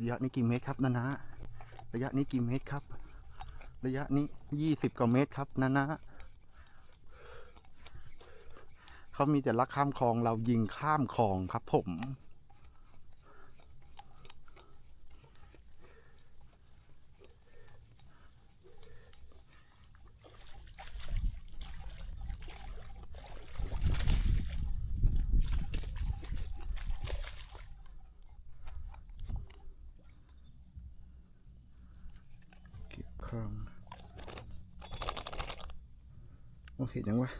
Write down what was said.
ระยะนี้กี่เมตรครับนานะระยะนี้กี่เมตรครับ ระยะนี้ยี่สิบกว่าเมตรครับนานะเขามีแต่ลักข้ามคลองเรายิงข้ามคลองครับผม ครองโอเคยังวะ